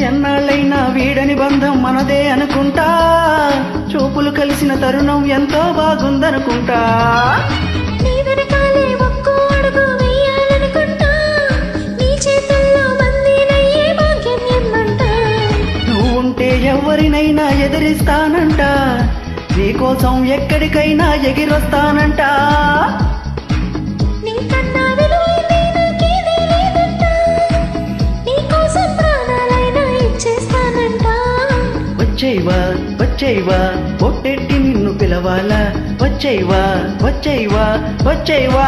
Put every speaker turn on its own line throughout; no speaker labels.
ఎన్నాళ్ళైనా వీడని బంధం మనదే అనుకుంటా? చూపులు కలిసిన తరుణం ఎంతో బాగుందనుకుంటా. ఎవరినైనా ఎదిరిస్తానంట. నీకోసం ఎక్కడికైనా ఎగిరొస్తానంట. వచ్చేవా వచ్చేవా? పొట్టెట్టి నిన్ను పిలవాలా? వచ్చేవా వచ్చేవా వచ్చేవా?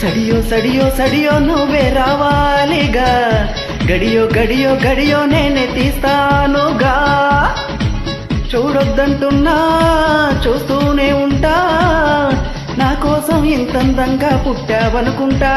సడియో సడియో సడియో
నువ్వే రావాలిగా. గడియో గడియో గడియో నేనే తీస్తానుగా. చూడొద్దంటున్నా చూస్తూనే ఉంటా. కోసం ఇంతందంగా పుట్టావనుకుంటా.